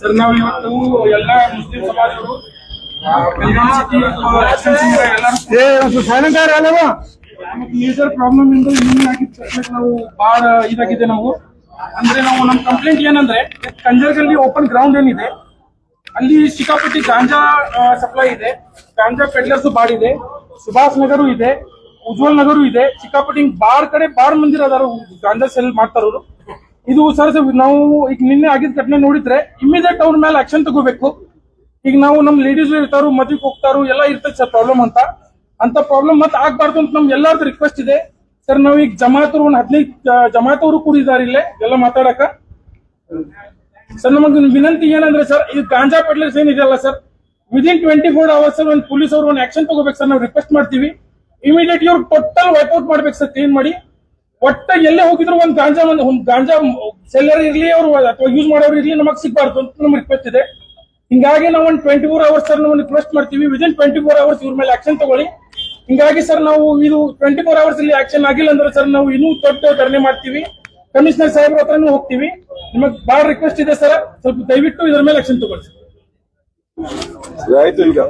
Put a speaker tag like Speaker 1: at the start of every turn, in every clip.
Speaker 1: Sir ನಾವು ಇವತ್ತು ಎಲ್ಲ ಮುಸ್ಲಿಂ
Speaker 2: ಅಲ್ಲವಾ?
Speaker 1: ಮೇಜರ್ ಪ್ರಾಬ್ಲಮ್ ಇಂದ ಇನ್ನೂ ನಾವು ಬಹಳ ಇದಾಗಿದೆ ನಾವು. ಅಂದ್ರೆ ನಾವು ನಮ್ಮ ಕಂಪ್ಲೇಂಟ್ ಏನಂದ್ರೆ ಕಂಜರ್ಗಲ್ಲಿ ಓಪನ್ ಗ್ರೌಂಡ್ ಏನಿದೆ ಅಲ್ಲಿ ಸಿಕ್ಕಾಪಟ್ಟಿ ಗಾಂಜಾ ಸಪ್ಲೈ ಇದೆ ಗಾಂಜಾ ಪೆಡ್ಲರ್ಸ್ ಬಾರ್ ಇದೆ ಸುಭಾಷ್ ನಗರು ಇದೆ ಉಜ್ವಲ್ ನಗರು ಇದೆ ಸಿಕ್ಕಾಪಟ್ಟಿ ಬಾರ್ ಕಡೆ ಬಾರ್ ಮಂದಿರ ಅದಾರ ಗಾಂಜಾ ಸೆಲ್ ಮಾಡ್ತಾರವ್ರು ಇದು ಸರ್ ನಾವು ಈಗ ನಿನ್ನೆ ಆಗಿದ ಘಟನೆ ನೋಡಿದ್ರೆ ಇಮಿಡಿಯೇಟ್ ಅವ್ರ ಮೇಲೆ ಆಕ್ಷನ್ ತಗೋಬೇಕು. ಈಗ ನಾವು ನಮ್ ಲೇಡೀಸ್ ಇರ್ತಾರು, ಮದ್ವಿಗೆ ಹೋಗ್ತಾರು, ಎಲ್ಲ ಇರ್ತದೆ ಸರ್ ಪ್ರಾಬ್ಲಮ್ ಅಂತ. ಅಂತ ಪ್ರಾಬ್ಲಮ್ ಮತ್ತೆ ಆಗ್ಬಾರ್ದು ಅಂತ ನಮ್ ಎಲ್ಲಾರ್ದು ರಿಕ್ವೆಸ್ಟ್ ಇದೆ. ಸರ್, ನಾವ್ ಈಗ ಜಮಾತರು ಒಂದ್ ಹದಿನೈದು ಜಮಾತವರು ಕೂಡ ಇದಾರೆ ಇಲ್ಲೇ, ಎಲ್ಲ ಮಾತಾಡಕ. ಸರ್, ನಮಗ್ ವಿನಂತಿ ಏನಂದ್ರೆ ಸರ್ ಇದು ಗಾಂಜಾ ಪೆಡ್ಲರ್ಸ್ ಏನಿದೆಯಲ್ಲ sir within twenty four hours ಒಂದು ಪೊಲೀಸ್ ಅವರು ಒಂದು ಆಕ್ಷನ್ ತಗೋಬೇಕು ಸರ್, ನಾವು ರಿಕ್ವೆಸ್ಟ್ ಮಾಡ್ತೀವಿ. ಇಮಿಡಿಯೇಟ್ ಇವ್ರು ಟೋಟಲ್ ಔಟ್ ಮಾಡ್ಬೇಕು ಸರ್ ಕ್ಲೀನ್ ಮಾಡಿ. ಒಟ್ಟ ಎಲ್ಲೇ ಹೋಗಿದ್ರು ಒಂದು ಗಾಂಜಾ ಒಂದು ಗಾಂಜಾ ಸೆಲ್ಲರ್ ಇರ್ಲಿ ಅವರು, ಅಥವಾ ಯೂಸ್ ಮಾಡೋರು ಇರ್ಲಿ, ನಮಗೆ ಸಿಗ್ಬಾರ್ದು ಅಂತ ನಮ್ಗೆ ರಿಕ್ವೆಸ್ಟ್ ಇದೆ. ಹಿಂಗಾಗಿ ನಾವು ಒಂದು ಟ್ವೆಂಟಿ ಫೋರ್ ಅವರ್ಸ್ ಸರ್ ನಾವು ರಿಕ್ವೆಸ್ಟ್ ಮಾಡ್ತೀವಿ. ವಿದಿನ್ ಟ್ವೆಂಟಿ ಫೋರ್ ಅವರ್ಸ್ ಇವ್ರ ಮೇಲೆ ಆಕ್ಷನ್ ತಗೊಳ್ಳಿ. ಹಿಂಗಾಗಿ ಸರ್ ನಾವು ಇದು ಟ್ವೆಂಟಿ ಫೋರ್ ಅವರ್ಸ್ ಅಲ್ಲಿ ಆಕ್ಷನ್ ಆಗಿಲ್ಲ ಅಂದ್ರೆ ಸರ್ ನಾವು ಇನ್ನೂ ದೊಡ್ಡ ಧರಣಿ ಮಾಡ್ತೀವಿ. ಕಮಿಷನರ್ ಸಾಹೇಬ್ರ ಹತ್ರನೂ ಹೋಗ್ತೀವಿ. ನಿಮಗೆ ಬಹಳ ರಿಕ್ವೆಸ್ಟ್ ಇದೆ ಸರ್ ಸ್ವಲ್ಪ ದಯವಿಟ್ಟು ಇದ್ರ ಮೇಲೆ ಆಕ್ಷನ್ ತಗೊಳ್ಳಿ
Speaker 3: ಆಯ್ತು ಈಗ.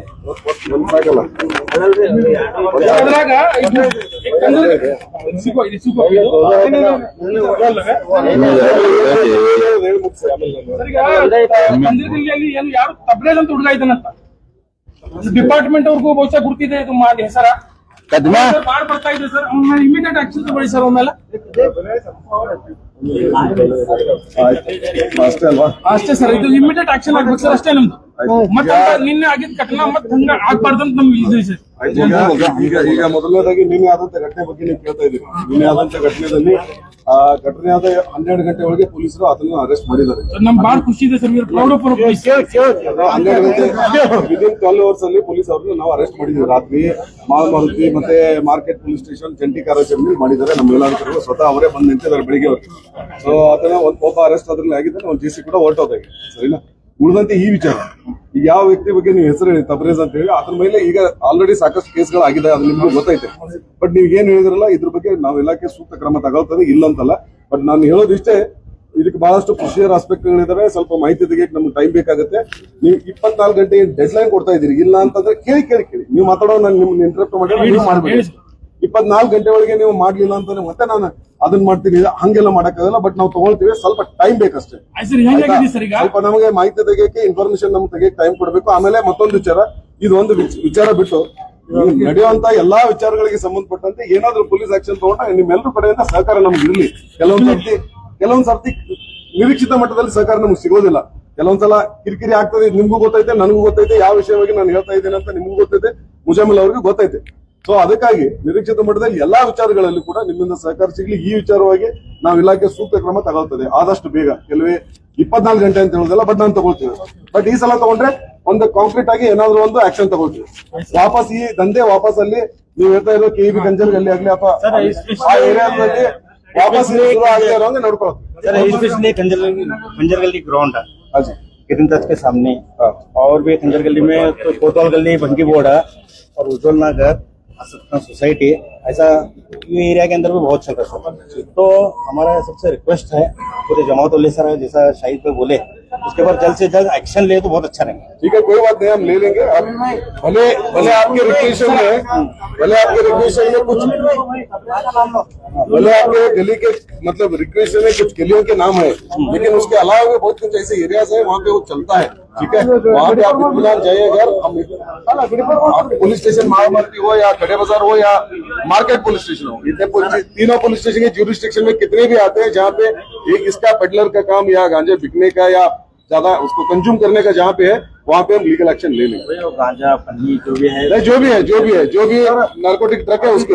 Speaker 1: ಈಗ ಮಂದಿರದಲ್ಲಿ ಏನು ಯಾರು ತಬ್ರೇಜ್ ಅಂತ ಹುಡುಗ ಇದ್ದಾನಂತ? ಡಿಪಾರ್ಟ್ಮೆಂಟ್ ಅವ್ರಿಗೂ ಬಹುಶಃ ಗುರ್ತಿದೆ ಇದು ಮಾಡಿ ಹೆಸರ. ಬಾಳ್ ಬರ್ತಾ ಇದೆ ಸರ್. ಇಮಿಡಿಯೇಟ್ ಆಕ್ಷನ್ ತಗೊಳ್ಳಿ ಸರ್
Speaker 3: ಅಷ್ಟೇ ಅಲ್ವಾ?
Speaker 1: ಅಷ್ಟೇ ಸರ್ ಇದು ಇಮಿಡಿಯೇಟ್ ಆಕ್ಷನ್ ಆಗ್ಬೇಕು ಸರ್ ಅಷ್ಟೇ ನಮ್ದು. ಮತ್ತೆ ನಿನ್ನೆ ಆಗಿದ್ದ ಘಟನಾ ಮತ್ತೆ ಹಂಗ ಆಗ್ಬಾರ್ದು ಅಂತ ನಮ್ಗೆ ಇದು ಸರ್
Speaker 3: ಈಗ ಈಗ ಈಗ ಮೊದಲನೇದಾಗಿ ನಿನ್ನೆ ಆದಂತ ಘಟನೆ ಬಗ್ಗೆ ನೀವು ಕೇಳ್ತಾ ಇದ್ದೀರಿ. ನಿನ್ನೆ ಆದಂತ ಘಟನೆಯಲ್ಲಿ ಆ ಘಟನೆ ಆದ ಹನ್ನೆರಡು ಗಂಟೆ ಒಳಗೆ ಪೊಲೀಸರು ಅದನ್ನು ಅರೆಸ್ಟ್ ಮಾಡಿದ್ದಾರೆ.
Speaker 1: ನಮ್ಗೆ ಬಹಳ ಖುಷಿ ಇದೆ ಸರ್ ಪ್ರೌಡ್ ಆಫ್ ಪೊಲೀಸ್
Speaker 3: ಹನ್ನೆರಡು ಗಂಟೆ ವಿದಿನ್ ಟ್ವೆಲ್ ಅವರ್ಸ್ ಅಲ್ಲಿ ಪೊಲೀಸ್ ಅವ್ರನ್ನ ನಾವು ಅರೆಸ್ಟ್ ಮಾಡಿದ್ವಿ ರಾತ್ರಿ. ಮಾರುತಿ ಮತ್ತೆ ಮಾರ್ಕೆಟ್ ಪೊಲೀಸ್ ಸ್ಟೇಷನ್ ಜಂಟಿ ಕಾರ್ಯಾಚರಣೆ ಮಾಡಿದ್ದಾರೆ. ನಮ್ಮ ಮೇಲಾಧಿಕಾರಿಗಳು ಸ್ವತಃ ಅವರೇ ಬಂದು ನಿಂತಿದ್ದಾರೆ ಬೆಳಿಗ್ಗೆ ಅವ್ರಿಗೆ ಸೊ ಅದನ್ನ ಒಂದ್ ಒಬ್ಬ ಅರೆಸ್ಟ್ ಅದ್ರಲ್ಲಿ ಆಗಿದ್ದಾರೆ ಒಂದು ಜಿ ಸಿ ಕೂಡ ಹೊರಟೋದಾಗಿದೆ. ಸರಿನಾ? ಉಳಿದಂತೆ ಈ ವಿಚಾರ. ಈಗ ಯಾವ ವ್ಯಕ್ತಿ ಬಗ್ಗೆ ನೀವು ಹೆಸರು ಹೇಳಿ ತಬ್ರೇಜ್ ಅಂತ ಹೇಳಿ ಅದ್ರ ಮೇಲೆ ಈಗ ಆಲ್ರೆಡಿ ಸಾಕಷ್ಟು ಕೇಸ್ಗಳು ಆಗಿದೆ ಅದು ನಿಮ್ಗೆ ಗೊತ್ತೈತೆ. ಬಟ್ ನೀವು ಏನ್ ಹೇಳಿದ್ರಲ್ಲ ಇದ್ರ ಬಗ್ಗೆ ನಾವು ಇಲಾಖೆ ಸೂಕ್ತ ಕ್ರಮ ತಗೊಳ್ತದೆ ಇಲ್ಲ ಅಂತಲ್ಲ. ಬಟ್ ನಾನು ಹೇಳೋದಿಷ್ಟೇ ಇದಕ್ಕೆ ಬಹಳಷ್ಟು ಪ್ರೊಸೀಜರ್ ಆಸ್ಪೆಕ್ಟ್ಗಳಿದಾವೆ ಸ್ವಲ್ಪ ಮಾಹಿತಿ ತೆಗಿಯಕ್ಕೆ ನಮ್ಗೆ ಟೈಮ್ ಬೇಕಾಗುತ್ತೆ. ನೀವು ಇಪ್ಪತ್ನಾಲ್ಕು ಗಂಟೆ ಡೆಡ್ ಲೈನ್ ಕೊಡ್ತಾ ಇದೀರಿ ಇಲ್ಲ ಅಂತಂದ್ರೆ ಕೇಳಿ ಕೇಳಿ ಕೇಳಿ. ನೀವು ಮಾತಾಡೋ ನಾನು ನಿಮ್ಗೆ ಇಂಟರಪ್ಟ್ ಮಾಡಿ ಇಪ್ಪತ್ನಾಲ್ಕು ಗಂಟೆ ಒಳಗೆ ನೀವು ಮಾಡ್ಲಿಲ್ಲ ಅಂತಂದ್ರೆ ಮತ್ತೆ ನಾನು ಅದನ್ನ ಮಾಡ್ತೀನಿ. ಹಂಗೆಲ್ಲ ಮಾಡಕ್ಕಾಗಲ್ಲ ಬಟ್ ನಾವು ತಗೊಳ್ತೀವಿ. ಸ್ವಲ್ಪ ಟೈಮ್ ಬೇಕಷ್ಟೇ. ಸ್ವಲ್ಪ ನಮಗೆ ಮಾಹಿತಿ ತೆಗಿಯಕ್ಕೆ ಇನ್ಫಾರ್ಮೇಶನ್ ನಮ್ಗೆ ತೆಗಿಯಕ್ಕೆ ಟೈಮ್ ಕೊಡಬೇಕು. ಆಮೇಲೆ ಮತ್ತೊಂದು ವಿಚಾರ. ಇದು ಒಂದು ವಿಚಾರ ಬಿಟ್ಟು ನಡೆಯುವಂತ ಎಲ್ಲಾ ವಿಚಾರಗಳಿಗೆ ಸಂಬಂಧಪಟ್ಟಂತೆ ಏನಾದ್ರೂ ಪೊಲೀಸ್ ಆಕ್ಷನ್ ತಗೊಂಡ್ರೆ ನಿಮ್ಮೆಲ್ಲರ ಕಡೆಯಿಂದ ಸಹಕಾರ ನಮ್ಗೆ ಇರಲಿ. ಕೆಲವೊಂದ್ ಸರ್ತಿ ಕೆಲವೊಂದ್ ಸರ್ತಿ ನಿರೀಕ್ಷಿತ ಮಟ್ಟದಲ್ಲಿ ಸಹಕಾರ ನಮ್ಗೆ ಸಿಗೋದಿಲ್ಲ. ಕೆಲವೊಂದ್ಸಲ ಕಿರಿಕಿರಿ ಆಗ್ತದೆ ನಿಮ್ಗೂ ಗೊತ್ತೈತೆ ನನಗೂ ಗೊತ್ತೈತೆ ಯಾವ ವಿಷಯವಾಗಿ ನಾನು ಹೇಳ್ತಾ ಇದ್ದೇನೆ ಅಂತ ನಿಮ್ಗೂ ಗೊತ್ತೈತೆ ಮುಜಾಮಿಲ್ ಅವ್ರಿಗೂ ಗೊತ್ತೈತೆ. ಸೊ ಅದಕ್ಕಾಗಿ ನಿರೀಕ್ಷಿತ ಮಟ್ಟದಲ್ಲಿ ಎಲ್ಲಾ ವಿಚಾರಗಳಲ್ಲಿ ಕೂಡ ನಿಮ್ಮಿಂದ ಸಹಕಾರ ಸಿಗ್ಲಿ ಈ ವಿಚಾರವಾಗಿ ನಾವು ಇಲಾಖೆ ಸೂಕ್ತ ಕ್ರಮ ತಗೊಳ್ತದೆ ಆದಷ್ಟು ಬೇಗ ಕೆಲವೇ ಇಪ್ಪತ್ನಾಲ್ಕು ಗಂಟೆ ಅಂತ ಹೇಳೋದಲ್ಲ ಬಟ್ ನಾನು ತಗೊಳ್ತೀವಿ ಬಟ್ ಈ ಸಲ ತಗೊಂಡ್ರೆ ಒಂದು ಕಾಂಕ್ರೀಟ್ ಆಗಿ ಏನಾದ್ರು ಒಂದು ಆಕ್ಷನ್ ತಗೊಳ್ತೀವಿ ವಾಪಸ್ ಈ ದಂಧೆ ವಾಪಸ್ ಅಲ್ಲಿ ನೀವು ಹೇಳ್ತಾ ಇರೋ ಕೆ ಬಿ ಗಂಜರ್ಗಲ್ಲಿ ಆಗ್ಲಿ ಅಥವಾ ಆ ಏರಿಯಾದಲ್ಲಿ ವಾಪಸ್ ಇದು ಶುರು ಆಗದೆ ಇರೋಂಗೆ ನೋಡ್ಕೊಳ್ತೀವಿ
Speaker 4: सर स्पेशली कंजर कंजर गली ग्राउंड है
Speaker 3: ಹಾಜಿ
Speaker 4: किरण तक के सामने
Speaker 3: हाँ।
Speaker 4: और भी कंजर गली में तो कोतवाल गली भंगी बोर्ड है और उज्जवल नगर सतना सोसाइटी ऐसा एरिया के अंदर भी बहुत चल रहा है तो हमारा सबसे रिक्वेस्ट है, पूरे जमात उल्ले सर जैसा शाहिद पे बोले, उसके बाद जल्द से जल्द एक्शन ले तो बहुत अच्छा रहेगा।
Speaker 3: ठीक है, कोई बात नहीं, हम ले लेंगे। आप भले भले आपके रिक्वेशन में, भले आपके रिक्वेशन में कुछ भले आपके गली के मतलब रिक्वेशन में कुछ गलियों के नाम है, लेकिन उसके अलावा भी बहुत कुछ ऐसे एरियाज़ है, वहाँ पे वो चलता है। ठीक है? वहाँ पे आप इत्मीनान जाइए अगर पुलिस स्टेशन महामार्टी हो या खड़े बाज़ार हो या मार्केट पुलिस स्टेशन हो इतने तीनों पुलिस स्टेशन के ज्यूरिस्टिक्शन में कितने भी आते हैं जहाँ पे एक इसका पेडलर का काम या गांजे बिकने का या ज़्यादा उसको कंज्यूम करने का जहाँ पे है वहाँ पे हम लीगल एक्शन ले लेंगे।
Speaker 4: गांजा पन्नी जो भी है।
Speaker 3: जो भी है जो भी है जो भी नार्कोटिक ट्रक है उसके